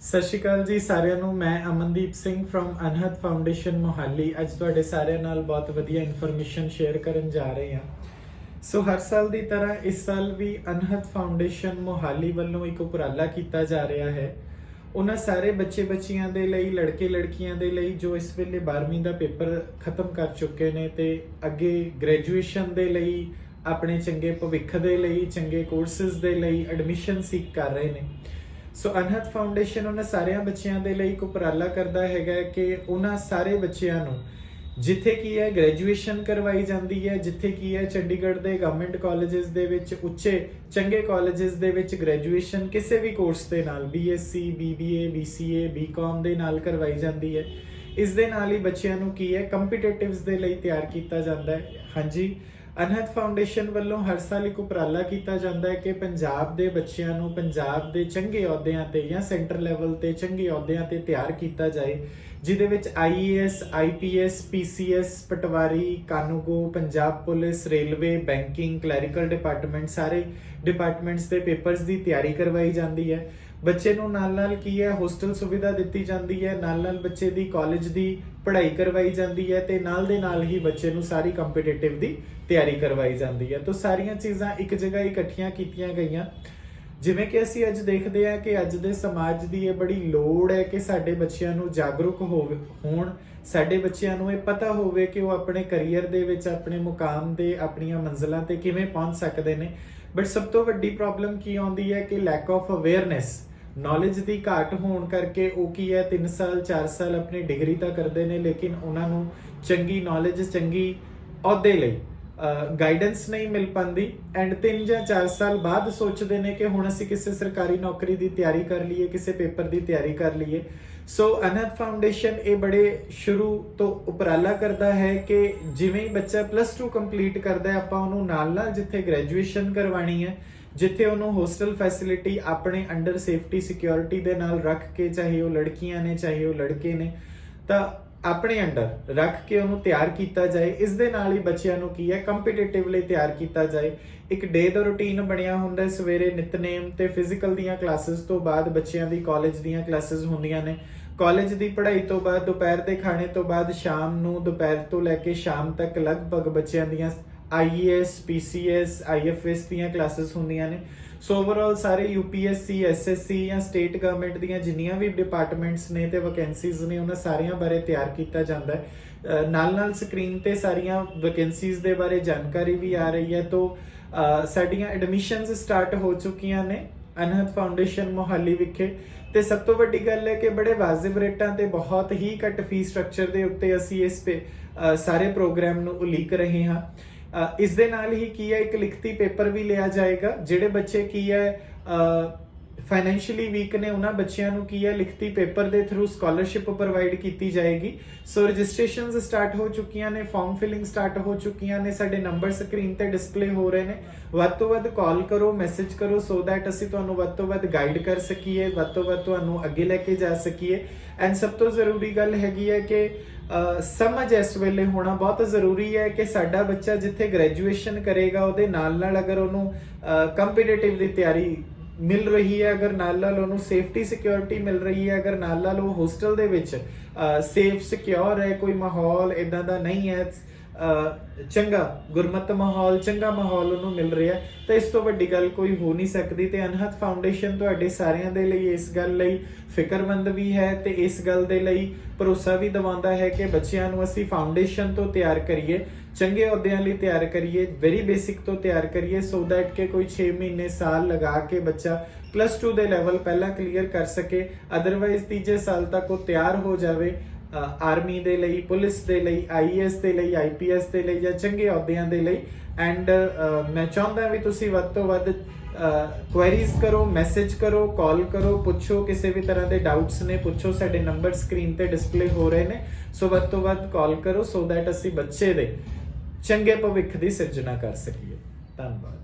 ਸਤਿ ਸ਼੍ਰੀ ਅਕਾਲ ਜੀ ਸਾਰਿਆਂ ਨੂੰ, ਮੈਂ ਅਮਨਦੀਪ ਸਿੰਘ ਫਰਮ ਅਨਹਦ ਫਾਊਂਡੇਸ਼ਨ ਮੋਹਾਲੀ। ਅੱਜ ਤੁਹਾਡੇ ਸਾਰਿਆਂ ਨਾਲ ਬਹੁਤ ਵਧੀਆ ਇਨਫੋਰਮੇਸ਼ਨ ਸ਼ੇਅਰ ਕਰਨ ਜਾ ਰਹੇ ਹਾਂ। ਸੋ ਹਰ ਸਾਲ ਦੀ ਤਰ੍ਹਾਂ ਇਸ ਸਾਲ ਵੀ ਅਨਹਦ ਫਾਊਂਡੇਸ਼ਨ ਮੋਹਾਲੀ ਵੱਲੋਂ ਇੱਕ ਉਪਰਾਲਾ ਕੀਤਾ ਜਾ ਰਿਹਾ ਹੈ। ਉਹਨਾਂ ਸਾਰੇ ਬੱਚੇ ਬੱਚੀਆਂ ਦੇ ਲਈ, ਲੜਕੇ ਲੜਕੀਆਂ ਦੇ ਲਈ ਜੋ ਇਸ ਵੇਲੇ 12ਵੀਂ ਦਾ ਪੇਪਰ ਖਤਮ ਕਰ ਚੁੱਕੇ ਨੇ ਤੇ ਅੱਗੇ ਗ੍ਰੈਜੂਏਸ਼ਨ ਦੇ ਲਈ, ਆਪਣੇ ਚੰਗੇ ਭਵਿੱਖ ਦੇ ਲਈ, ਚੰਗੇ ਕੋਰਸਸ ਦੇ ਲਈ ਐਡਮਿਸ਼ਨ ਸੀਕ ਕਰ ਰਹੇ ਨੇ। ਸੋ ਅਨਹਦ ਫਾਊਂਡੇਸ਼ਨ ਉਹਨਾਂ ਸਾਰਿਆਂ ਬੱਚਿਆਂ ਦੇ ਲਈ ਇੱਕ ਉਪਰਾਲਾ ਕਰਦਾ ਹੈਗਾ ਕਿ ਉਹਨਾਂ ਸਾਰੇ ਬੱਚਿਆਂ ਨੂੰ ਜਿੱਥੇ ਕੀ ਹੈ ਗ੍ਰੈਜੂਏਸ਼ਨ ਕਰਵਾਈ ਜਾਂਦੀ ਹੈ, ਜਿੱਥੇ ਕੀ ਹੈ ਚੰਡੀਗੜ੍ਹ ਦੇ ਗਵਰਨਮੈਂਟ ਕਾਲਜਸ ਦੇ ਵਿੱਚ, ਉੱਚੇ ਚੰਗੇ ਕਾਲਜਸ ਦੇ ਵਿੱਚ ਗ੍ਰੈਜੂਏਸ਼ਨ ਕਿਸੇ ਵੀ ਕੋਰਸ ਦੇ ਨਾਲ BSc BBA BCA BCom ਦੇ ਨਾਲ ਕਰਵਾਈ ਜਾਂਦੀ ਹੈ। ਇਸ ਦੇ ਨਾਲ ਹੀ ਬੱਚਿਆਂ ਨੂੰ ਕੀ ਹੈ ਕੰਪੀਟੀਟਿਵਸ ਦੇ ਲਈ ਤਿਆਰ ਕੀਤਾ ਜਾਂਦਾ ਹੈ। ਹਾਂਜੀ। ਅਨਹਦ ਫਾਊਂਡੇਸ਼ਨ ਵੱਲੋਂ ਹਰ ਸਾਲ ਇੱਕ ਉਪਰਾਲਾ ਕੀਤਾ ਜਾਂਦਾ ਹੈ ਕਿ ਪੰਜਾਬ ਦੇ ਬੱਚਿਆਂ ਨੂੰ ਪੰਜਾਬ ਦੇ ਚੰਗੇ ਅਹੁਦਿਆਂ ਤੇ ਜਾਂ ਸੈਂਟਰ ਲੈਵਲ ਤੇ ਚੰਗੇ ਅਹੁਦਿਆਂ ਤੇ ਤਿਆਰ ਕੀਤਾ ਜਾਏ ਜਿਦੇ ਵਿੱਚ IAS IPS PCS ਪਟਵਾਰੀ, ਕਾਨੂੰਗੋ, Punjab police, railway, banking, clerical department, ਸਾਰੇ ਡਿਪਾਰਟਮੈਂਟਸ ਦੇ ਪੇਪਰਸ ਦੀ ਤਿਆਰੀ ਕਰਵਾਈ ਜਾਂਦੀ ਹੈ। ਬੱਚੇ ਨੂੰ ਨਾਲ ਨਾਲ ਕੀ ਹੈ ਹੋਸਟਲ ਸੁਵਿਧਾ ਦਿੱਤੀ ਜਾਂਦੀ ਹੈ, ਨਾਲ ਨਾਲ ਬੱਚੇ ਦੀ ਕਾਲਜ ਦੀ ਪੜ੍ਹਾਈ ਕਰਵਾਈ ਜਾਂਦੀ ਹੈ ਤੇ ਨਾਲ ਦੇ ਨਾਲ ਹੀ ਬੱਚੇ ਨੂੰ ਸਾਰੀ ਕੰਪੀਟੀਟਿਵ ਦੀ ਤਿਆਰੀ ਕਰਵਾਈ ਜਾਂਦੀ ਹੈ। ਤਾਂ ਸਾਰੀਆਂ ਚੀਜ਼ਾਂ ਇੱਕ ਜਗ੍ਹਾ ਇਕੱਠੀਆਂ ਕੀਤੀਆਂ ਗਈਆਂ। ਜਿਵੇਂ ਕਿ ਅਸੀਂ ਅੱਜ ਦੇਖਦੇ ਹਾਂ ਕਿ ਅੱਜ ਦੇ ਸਮਾਜ ਦੀ ਇਹ ਬੜੀ ਲੋੜ ਹੈ ਕਿ ਸਾਡੇ ਬੱਚਿਆਂ ਨੂੰ ਜਾਗਰੂਕ ਹੋਵੇ ਹੋਣ। ਸਾਡੇ ਬੱਚਿਆਂ ਨੂੰ ਇਹ ਪਤਾ ਹੋਵੇ ਕਿ ਉਹ ਆਪਣੇ ਕੈਰੀਅਰ ਦੇ ਵਿੱਚ, ਆਪਣੇ ਮੁਕਾਮ ਦੇ, ਆਪਣੀਆਂ ਮੰਜ਼ਲਾਂ ਤੇ ਕਿਵੇਂ ਪਹੁੰਚ ਸਕਦੇ ਨੇ। ਬਟ ਸਭ ਤੋਂ ਵੱਡੀ ਪ੍ਰੋਬਲਮ ਕੀ ਆਉਂਦੀ ਹੈ ਕਿ ਲੈਕ ਆਫ ਅਵੇਅਰਨੈਸ ਨੌਲੇਜ ਦੀ ਘਾਟ ਹੋਣ ਕਰਕੇ ਉਹ ਕੀ ਹੈ 3 ਸਾਲ 4 ਸਾਲ ਆਪਣੀ ਡਿਗਰੀ ਤਾਂ ਕਰਦੇ ਨੇ, ਲੇਕਿਨ ਉਹਨਾਂ ਨੂੰ ਚੰਗੀ ਨੌਲੇਜ ਚੰਗੀ ਅਹੁਦੇ ਲਈ ਗਾਈਡੈਂਸ ਨਹੀਂ ਮਿਲ ਪਾਂਦੀ ਐਂਡ 3 ਜਾਂ 4 ਸਾਲ ਬਾਅਦ ਸੋਚਦੇ ਨੇ ਕਿ ਹੁਣ ਅਸੀਂ ਕਿਸੇ ਸਰਕਾਰੀ ਨੌਕਰੀ ਦੀ ਤਿਆਰੀ ਕਰ ਲਈਏ, ਕਿਸੇ ਪੇਪਰ ਦੀ ਤਿਆਰੀ ਕਰ ਲਈਏ। ਸੋ ਅਨੰਦ ਫਾਊਂਡੇਸ਼ਨ ਇਹ ਬੜੇ ਸ਼ੁਰੂ ਤੋਂ ਉਪਰਾਲਾ ਕਰਦਾ ਹੈ ਕਿ ਜਿਵੇਂ ਹੀ ਬੱਚਾ ਪਲੱਸ 2 ਕੰਪਲੀਟ ਕਰਦਾ ਹੈ, ਆਪਾਂ ਉਹਨੂੰ ਨਾਲ ਨਾਲ ਜਿੱਥੇ ਗ੍ਰੈਜੂਏਸ਼ਨ ਕਰਵਾਣੀ ਹੈ ਜਿੱਥੇ ਉਹਨੂੰ ਹੋਸਟਲ ਫੈਸਿਲਿਟੀ ਆਪਣੇ ਅੰਡਰ ਸੇਫਟੀ, ਸਿਕਿਉਰਿਟੀ ਦੇ ਨਾਲ ਰੱਖ ਕੇ, ਚਾਹੇ ਉਹ ਲੜਕੀਆਂ ਨੇ, ਚਾਹੇ ਉਹ ਲੜਕੇ ਨੇ, ਤਾਂ ਆਪਣੇ ਅੰਡਰ ਰੱਖ ਕੇ ਉਹਨੂੰ ਤਿਆਰ ਕੀਤਾ ਜਾਏ। ਇਸ ਦੇ ਨਾਲ ਹੀ ਬੱਚਿਆਂ ਨੂੰ ਕੀ ਹੈ? ਕੰਪੀਟੀਟਿਵ ਲਈ ਤਿਆਰ ਕੀਤਾ ਜਾਏ। ਇੱਕ ਡੇ ਦਾ ਰੁਟੀਨ ਬਣਿਆ ਹੁੰਦਾ ਹੈ। ਸਵੇਰੇ ਨਿਤਨੇਮ ਤੇ ਫਿਜ਼ੀਕਲ ਦੀਆਂ ਕਲਾਸਿਸ ਤੋਂ ਬਾਅਦ ਬੱਚਿਆਂ ਦੀ ਕਾਲਜ ਦੀਆਂ ਕਲਾਸਿਸ ਹੁੰਦੀਆਂ ਨੇ। ਕਾਲਜ ਦੀ ਪੜ੍ਹਾਈ ਤੋਂ ਬਾਅਦ, ਦੁਪਹਿਰ ਦੇ ਖਾਣੇ ਤੋਂ ਬਾਅਦ, ਸ਼ਾਮ ਨੂੰ ਦੁਪਹਿਰ ਤੋਂ ਲੈ ਕੇ ਸ਼ਾਮ ਤੱਕ ਲਗਭਗ ਬੱਚਿਆਂ ਦੀਆਂ IES PCS IFS ਦੀਆਂ ਕਲਾਸਿਸ ਹੁੰਦੀਆਂ ਨੇ। ਸੋ ਓਵਰਆਲ ਸਾਰੇ UPSC SSC ਜਾਂ ਸਟੇਟ ਗਵਰਨਮੈਂਟ ਦੀਆਂ ਜਿੰਨੀਆਂ ਵੀ ਡਿਪਾਰਟਮੈਂਟਸ ਨੇ ਤੇ ਵੈਕੈਂਸੀਜ਼ ਨੇ, ਉਹਨਾਂ ਸਾਰਿਆਂ ਬਾਰੇ ਤਿਆਰ ਕੀਤਾ ਜਾਂਦਾ ਹੈ। ਨਾਲ ਨਾਲ ਸਕਰੀਨ ਤੇ ਸਾਰੀਆਂ ਵੈਕੈਂਸੀਜ਼ ਦੇ ਬਾਰੇ ਜਾਣਕਾਰੀ ਵੀ ਆ ਰਹੀ ਹੈ। ਤੋਂ ਸਾਡੀਆਂ ਐਡਮਿਸ਼ਨਸ ਸਟਾਰਟ ਹੋ ਚੁੱਕੀਆਂ ਨੇ ਅਨਹਦ ਫਾਊਂਡੇਸ਼ਨ ਮੋਹਾਲੀ ਵਿਖੇ। ਤੇ ਸਭ ਤੋਂ ਵੱਡੀ ਗੱਲ ਹੈ ਕਿ ਬੜੇ ਵਾਜਿਬ ਰੇਟਾਂ ਤੇ ਬਹੁਤ ਹੀ ਘੱਟ ਫੀਸ ਸਟਰਕਚਰ ਦੇ ਉੱਤੇ ਅਸੀਂ ਇਸ ਪੇ ਸਾਰੇ ਪ੍ਰੋਗਰਾਮ ਨੂੰ ਉਲੀਕ ਰਹੇ ਹਾਂ। ਇਸ ਦੇ ਨਾਲ ਹੀ ਕੀ ਹੈ, ਇੱਕ ਲਿਖਤੀ ਪੇਪਰ ਵੀ ਲਿਆ ਜਾਏਗਾ, ਜਿਹੜੇ ਬੱਚੇ ਕੀ ਹੈ ਫਾਈਨੈਂਸ਼ੀਅਲੀ ਵੀਕ ਨੇ, ਉਹਨਾਂ ਬੱਚਿਆਂ ਨੂੰ ਕੀ ਹੈ? ਲਿਖਤੀ ਪੇਪਰ ਦੇ ਥਰੂ ਸਕਾਲਰਸ਼ਿਪ ਪ੍ਰੋਵਾਈਡ ਕੀਤੀ ਜਾਏਗੀ। ਸੋ ਰਜਿਸਟ੍ਰੇਸ਼ਨਸ ਸਟਾਰਟ ਹੋ ਚੁੱਕੀਆਂ ਨੇ ਫਾਰਮ ਫਿਲਿੰਗ ਸਟਾਰਟ ਹੋ ਚੁੱਕੀਆਂ ਨੇ, ਸਾਡੇ ਨੰਬਰ ਸਕਰੀਨ ਤੇ ਡਿਸਪਲੇ ਹੋ ਰਹੇ ਨੇ। ਵੱਧ ਤੋਂ ਵੱਧ ਕਾਲ ਕਰੋ ਮੈਸੇਜ ਕਰੋ ਸੋ ਦੈਟ ਅਸੀਂ ਤੁਹਾਨੂੰ ਵੱਧ ਤੋਂ ਵੱਧ ਗਾਈਡ ਕਰ ਸਕੀਏ, ਵੱਧ ਤੋਂ ਵੱਧ ਤੁਹਾਨੂੰ ਅੱਗੇ ਲੈ ਕੇ ਜਾ ਸਕੀਏ। ਐਂਡ ਸਭ ਤੋਂ ਜ਼ਰੂਰੀ ਗੱਲ ਹੈਗੀ ਹੈ ਕਿ ਸਮਝ ਇਸ ਵੇਲੇ ਹੋਣਾ ਬਹੁਤ ਜ਼ਰੂਰੀ ਹੈ ਕਿ ਸਾਡਾ ਬੱਚਾ ਜਿੱਥੇ ਗ੍ਰੈਜੂਏਸ਼ਨ ਕਰੇਗਾ, ਉਹਦੇ ਨਾਲ ਨਾਲ ਅਗਰ ਉਹਨੂੰ ਕੰਪੀਟੀਟਿਵ ਦੀ ਤਿਆਰੀ ਮਿਲ ਰਹੀ ਹੈ, ਅਗਰ ਨਾਲ ਨਾਲ ਉਹਨੂੰ ਸੇਫਟੀ ਸਿਕਿਉਰਿਟੀ ਮਿਲ ਰਹੀ ਹੈ, ਅਗਰ ਨਾਲ ਨਾਲ ਉਹ ਹੋਸਟਲ ਦੇ ਵਿੱਚ ਸੇਫ ਸਿਕਿਉਰ ਹੈ, ਕੋਈ ਮਾਹੌਲ ਇਦਾਂ ਦਾ ਨਹੀਂ ਹੈ ਚੰਗਾ, ਗੁਰਮਤ ਮਾਹੌਲ, ਚੰਗਾ ਮਾਹੌਲ ਉਹਨੂੰ ਮਿਲ ਰਿਹਾ। ਤਾਂ ਇਸ ਤੋਂ ਵੱਡੀ ਗੱਲ ਕੋਈ ਹੋ ਨਹੀਂ ਸਕਦੀ ਤੇ ਅਨਹਦ ਫਾਊਂਡੇਸ਼ਨ ਤੁਹਾਡੇ ਸਾਰਿਆਂ ਦੇ ਲਈ ਇਸ ਗੱਲ ਲਈ ਫਿਕਰਮੰਦ ਵੀ ਹੈ ਤੇ ਇਸ ਗੱਲ ਦੇ ਲਈ ਭਰੋਸਾ ਵੀ ਦਿਵਾਉਂਦਾ ਹੈ ਕਿ ਬੱਚਿਆਂ ਨੂੰ ਅਸੀਂ ਫਾਊਂਡੇਸ਼ਨ ਤੋਂ ਤਿਆਰ ਕਰੀਏ, ਚੰਗੇ ਅਹੁਦਿਆਂ ਲਈ ਤਿਆਰ ਕਰੀਏ ਵੈਰੀ ਬੇਸਿਕ ਤੋਂ ਤਿਆਰ ਕਰੀਏ ਸੋ ਦੈਟ ਕਿ ਕੋਈ 6 ਮਹੀਨੇ ਸਾਲ ਲਗਾ ਕੇ ਬੱਚਾ ਪਲੱਸ 2 ਦੇ ਲੈਵਲ ਪਹਿਲਾਂ ਕਲੀਅਰ ਕਰ ਸਕੇ। ਅਦਰਵਾਈਜ਼ ਤੀਜੇ ਸਾਲ ਤੱਕ ਉਹ ਤਿਆਰ ਹੋ ਜਾਵੇ। ਆਰਮੀ ਦੇ ਲਈ, ਪੁਲਿਸ ਦੇ ਲਈ ਆਈਐਸ ਦੇ ਲਈ ਆਈਪੀਐਸ ਦੇ ਲਈ ਜਾਂ ਚੰਗੇ ਅਹੁਦਿਆਂ ਦੇ ਲਈ। ਐਂਡ ਮੈਂ ਚਾਹੁੰਦਾ ਵੀ ਤੁਸੀਂ ਵੱਧ ਤੋਂ ਵੱਧ ਕੁਐਰੀਜ਼ ਕਰੋ ਮੈਸੇਜ ਕਰੋ ਕਾਲ ਕਰੋ, ਪੁੱਛੋ, ਕਿਸੇ ਵੀ ਤਰ੍ਹਾਂ ਦੇ ਡਾਊਟਸ ਨੇ, ਪੁੱਛੋ, ਸਾਡੇ ਨੰਬਰ ਸਕਰੀਨ ਤੇ ਡਿਸਪਲੇ ਹੋ ਰਹੇ ਨੇ। ਸੋ ਵੱਧ ਤੋਂ ਵੱਧ ਕਾਲ ਕਰੋ ਸੋ ਦੈਟ ਅਸੀਂ ਬੱਚੇ ਦੇ ਚੰਗੇ ਭਵਿੱਖ ਦੀ ਸਿਰਜਣਾ ਕਰ ਸਕੀਏ। ਧੰਨਵਾਦ।